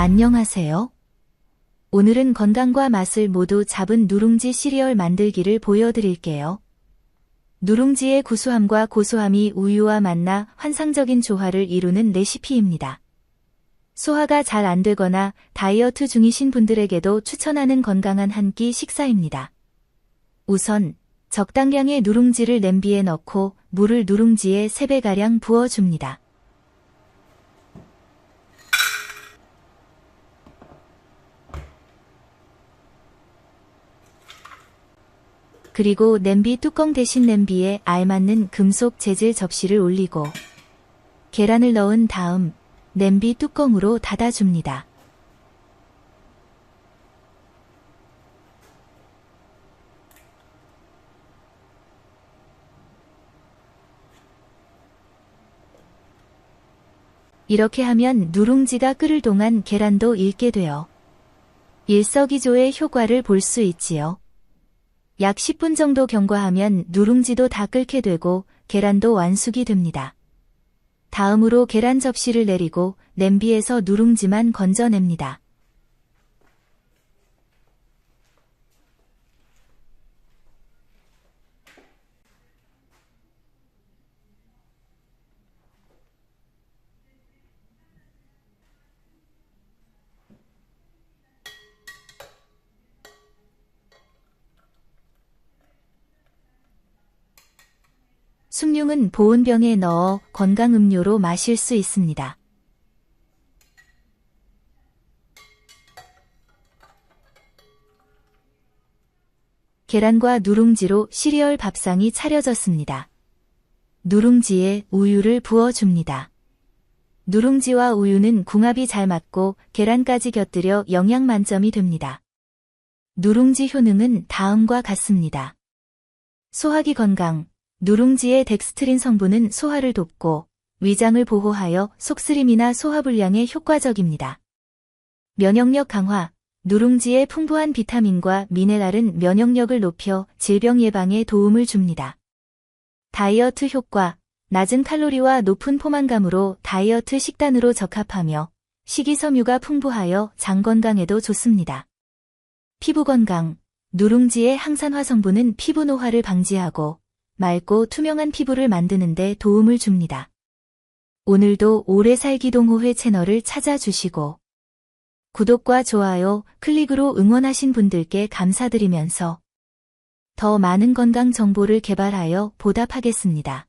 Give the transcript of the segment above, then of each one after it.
안녕하세요. 오늘은 건강과 맛을 모두 잡은 누룽지 시리얼 만들기를 보여드릴게요. 누룽지의 구수함과 고소함이 우유와 만나 환상적인 조화를 이루는 레시피입니다. 소화가 잘 안 되거나 다이어트 중이신 분들에게도 추천하는 건강한 한 끼 식사입니다. 우선 적당량의 누룽지를 냄비에 넣고 물을 누룽지에 3배가량 부어줍니다. 그리고 냄비 뚜껑 대신 냄비에 알맞는 금속 재질 접시를 올리고 계란을 넣은 다음 냄비 뚜껑으로 닫아줍니다. 이렇게 하면 누룽지가 끓을 동안 계란도 익게 되어 일석이조의 효과를 볼 수 있지요. 약 10분 정도 경과하면 누룽지도 다 끓게 되고 계란도 완숙이 됩니다. 다음으로 계란 접시를 내리고 냄비에서 누룽지만 건져냅니다. 숭늉은 보온병에 넣어 건강음료로 마실 수 있습니다. 계란과 누룽지로 시리얼 밥상이 차려졌습니다. 누룽지에 우유를 부어줍니다. 누룽지와 우유는 궁합이 잘 맞고 계란까지 곁들여 영양 만점이 됩니다. 누룽지 효능은 다음과 같습니다. 소화기 건강, 누룽지의 덱스트린 성분은 소화를 돕고 위장을 보호하여 속쓰림이나 소화불량에 효과적입니다. 면역력 강화, 누룽지의 풍부한 비타민과 미네랄은 면역력을 높여 질병 예방에 도움을 줍니다. 다이어트 효과, 낮은 칼로리와 높은 포만감으로 다이어트 식단으로 적합하며 식이섬유가 풍부하여 장 건강에도 좋습니다. 피부 건강, 누룽지의 항산화 성분은 피부 노화를 방지하고 맑고 투명한 피부를 만드는 데 도움을 줍니다. 오늘도 오래 살기 동호회 채널을 찾아주시고 구독과 좋아요, 클릭으로 응원하신 분들께 감사드리면서 더 많은 건강 정보를 개발하여 보답하겠습니다.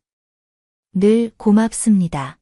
늘 고맙습니다.